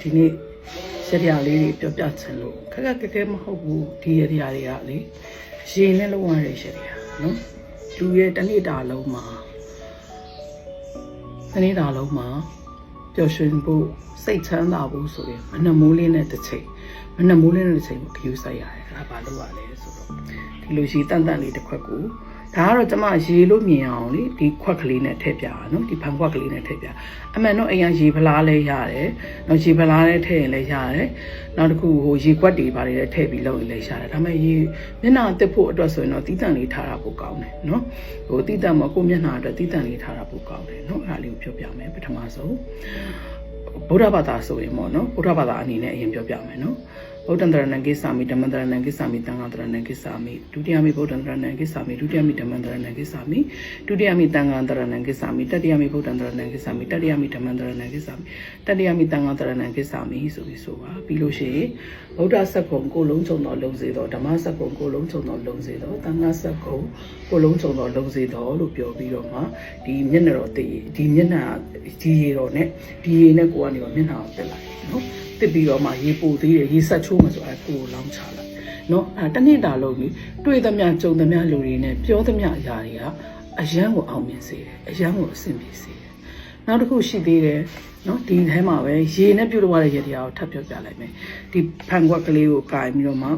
ဒီနေ့ရရလေးတွေပြောပြချင်လို့ခက်ခက်ခဲခဲမဟုတ်ဘူးဒီရရတွေကလေရေနဲ့လုံးဝရရရနော်လူရဲ့တစ်နေ့တာလုံးမှာတစ်နေ့တာလုံးမှာပျော်ရွှင်ဖို့စိတ်ချမ်းသာဖို့ဆိုရင်မနှမိုးလေးနဲ့တစ်ချိန်မနှမိုးလေးနဲ့တစ်ချိန်ကိုခရူးဆိုင်ရတယ်အဲ့ဒါဘာလို့ရလဲဆိုတော့ဒီလိုရှိတန်တန်လေးတစ်ခွက်ကို ဒါကတော့ကျမရေလို့မြင်အောင်လေဒီခွက်ကလေးနဲ့ထည့်ပြတာနော်ဒီဖန်ခွက်ကလေးနဲ့ထည့်ပြအမှန်တော့အိမ်ကရေဖလားလဲရတယ်နော်ရေဖလားနဲ့ထည့်ရင်လည်းရတယ်နောက်တစ်ခုဟိုရေခွက်တွေပါတွေလည်းထည့်ပြီးလုပ်ရင်လည်းရတယ်ဒါပေမဲ့ရေမျက်နှာတက်ဖို့အတွက်ဆိုရင်တော့တီးတန့်လေးထားတာပိုကောင်းတယ်နော်ဟိုတီးတန့်မကိုမျက်နှာအတွက်တီးတန့်လေးထားတာပိုကောင်းတယ်နော်အဲ့ဒါလေးကိုပြောပြမယ်ပထမဆုံးဗုဒ္ဓဘာသာဆိုရင်ပေါ့နော်ဗုဒ္ဓဘာသာအနေနဲ့အရင်ပြောပြမယ်နော် ဗုဒ္ဓံတရဏံကိစ္ဆာမိဓမ္မံတရဏံကိစ္ဆာမိသံဃာတရဏံကိစ္ဆာမိဒုတိယမိဗုဒ္ဓံတရဏံကိစ္ဆာမိဒုတိယမိဓမ္မံတရဏံကိစ္ဆာမိဒုတိယမိသံဃာတရဏံကိစ္ဆာမိတတိယမိဗုဒ္ဓံတရဏံကိစ္ဆာမိတတိယမိဓမ္မံတရဏံကိစ္ဆာမိတတိယမိသံဃာတရဏံကိစ္ဆာမိဆိုပြီးဆိုပါပြီးလို့ရှိရင်ဗုဒ္ဓဆက်ကုံကိုလုံးစုံတော်လုံးစေတော်ဓမ္မဆက်ကုံကိုလုံးစုံတော်လုံးစေတော်သံဃာဆက်ကုံကိုလုံးစုံတော်လုံးစေတော်လို့ပြောပြီးတော့မှဒီမျက်နှာတော်တည်ဒီမျက်နှာဒီရေတော်နဲ့ဒီရေနဲ့ကိုကနေတော့မျက်နှာကိုတက်လိုက်နော်တက်ပြီးတော့မှရေပူသေးတယ်ရေဆက်ချိုးမှဆိုအဲကိုကိုလောင်းချလိုက်နော်အဲတနေ့တာလုံးပြီးတွေ့သမျှကြုံသမျှလူတွေနဲ့ပြောသမျှအရာတွေကအယံကိုအောင်မြင်စေတယ်အယံကိုအဆင်ပြေစေတယ်နောက်တစ်ခုရှိသေးတယ်နော်ဒီထဲမှာပဲရေနဲ့ပြုတ်လို့ရတဲ့ရေတရားကိုထပ်ပြောပြလိုက်မယ်ဒီဖန်ခွက်ကလေးကိုကင်ပြီးတော့မှ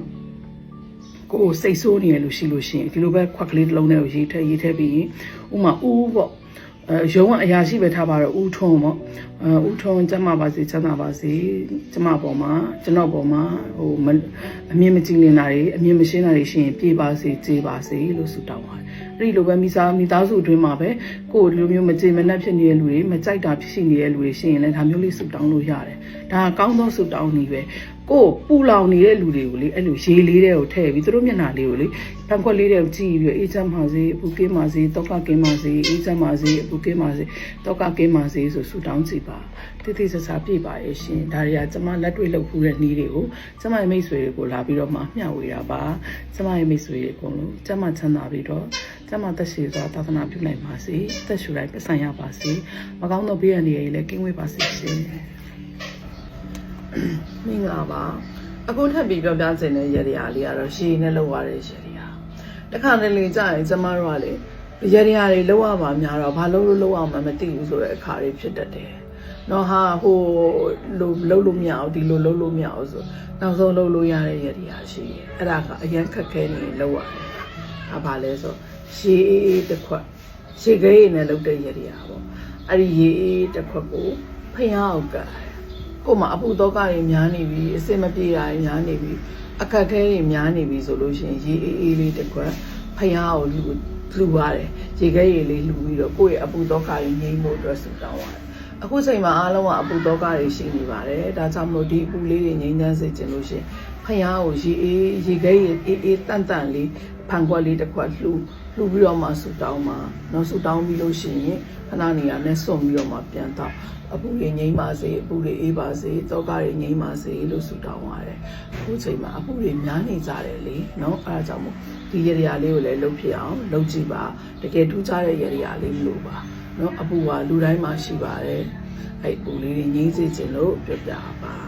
ကိုယ်စိတ်ဆိုးနေရလို့ရှိလို့ရှိရင်ဒီလိုပဲခွက်ကလေးတစ်လုံးနဲ့ကိုရေးထည့်ရေးထည့်ပြီးရင်ဥမာဦးပေါ့အဲ ရုံးကအရာရှိပဲထားပါတော့ဦးထွန်းပေါ့အဲဦးထွန်းကျမပါစေချမ်းသာပါစေကျမပေါ်မှာကျွန်တော်ပေါ်မှာဟိုမအမြင်မကြည့်နေတာတွေအမြင်မရှင်းတာတွေရှိရင်ပြေပါစေကြေပါစေလို့ဆုတောင်းပါတယ်အဲ့ဒီလိုပဲမိသားမိသားစုအတွင်းမှာပဲကိုယ်ဒီလိုမျိုးမကြေမနက်ဖြစ်နေတဲ့လူတွေမကြိုက်တာဖြစ်နေတဲ့လူတွေရှိရင်လည်းဒါမျိုးလေးဆုတောင်းလို့ရတယ်ဒါကကောင်းသောဆုတောင်းနည်းပဲ ကိုယ်ပူလောင်နေတဲ့လူတွေကိုလေအဲ့လိုရေလေးတဲ့ကိုထည့်ပြီးသူတို့မျက်နှာလေးကိုလေဖန်ခွက်လေးတဲ့ကိုကြည့်ပြီးအေးချမ်းပါစေအပူကင်းပါစေတောက်ကကင်းပါစေအေးချမ်းပါစေအပူကင်းပါစေတောက်ကကင်းပါစေဆိုဆုတောင်းကြည့်ပါတိတိကျကျပြည့်ပါရဲ့ရှင်ဒါတွေကကျမလက်တွေ့လုပ်ဖူးတဲ့နည်းတွေကိုကျမရဲ့မိတ်ဆွေတွေကိုလာပြီးတော့မှမျှဝေတာပါကျမရဲ့မိတ်ဆွေတွေအကုန်လုံးကျမချမ်းသာပြီးတော့ကျမသက်ရှိစွာသာသနာပြုနိုင်ပါစေသက်ရှူတိုင်းပဆိုင်ရပါစေမကောင်းသောဘေးရန်တွေလည်းကင်းဝေးပါစေရှင် မင်္ဂလာပါအခုထပ်ပြီးပြောပြချင်တဲ့ရရလေးကတော့ရှည်နဲ့လောက်ရတဲ့ရရတခါတလေကြာရင်ကျမတို့ကလေရရတွေလောက်ရပါများတော့ဘာလို့လို့လောက်အောင်မသိဘူးဆိုတဲ့အခါတွေဖြစ်တတ်တယ်နော်ဟာဟိုလိုလုံးလို့မရအောင်ဒီလိုလုံးလို့မရအောင်ဆိုနောက်ဆုံးလုံးလို့ရတဲ့ရရရှိတယ်အဲ့ဒါကအရန်ခက်ခဲနေလောက်ရတယ်ဟာဘာလဲဆိုရှည်အေးအေးတစ်ခွက်ရှည်ခဲရည်နဲ့လောက်တဲ့ရရပေါ့အဲ့ဒီရေအေးတစ်ခွက်ကိုဖျားအောင်ကတ် ကို့မှာအပူတော့ကတွေများနေပြီအစင်မပြေတာတွေများနေပြီအခက်ခဲတွေများနေပြီဆိုလို့ရှိရင်ရေအေးအေးလေးတစ်ခွက်ဖျားကိုလူလူပါတယ်ရေခဲရေလေးလူပြီးတော့ကိုယ့်ရဲ့အပူတော့ကတွေငြိမ်းဖို့အတွက်ဆူတောင်းရတယ်အခုချိန်မှာအားလုံးကအပူတော့ကတွေရှိနေပါတယ်ဒါကြောင့်မလို့ဒီအပူလေးတွေငြိမ်းချမ်းစေခြင်းလို့ရှိရင် ဖျားကိုရေအေးရေခဲရေအေးအေးတန့်တန့်လေးဖန်ခွက်လေးတစ်ခွက်လှူလှူပြီးတော့မှဆူတောင်းမှာနော်ဆူတောင်းပြီးလို့ရှိရင်ခဏနေရာနဲ့စွန့်ပြီးတော့မှပြန်တော့အပူတွေငြိမ်းပါစေအပူတွေအေးပါစေတောကတွေငြိမ်းပါစေလို့ဆုတောင်းပါတယ်အခုချိန်မှာအပူတွေများနေကြတယ်လေနော်အဲဒါကြောင့်မို့ဒီရရလေးကိုလည်းလုပ်ဖြစ်အောင်လုပ်ကြည့်ပါတကယ်ထူးခြားတဲ့ရရလေးမလို့ပါနော်အပူကလူတိုင်းမှာရှိပါတယ်အဲ့အပူလေးတွေငြိမ်းစေခြင်းလို့ပြောပြပါ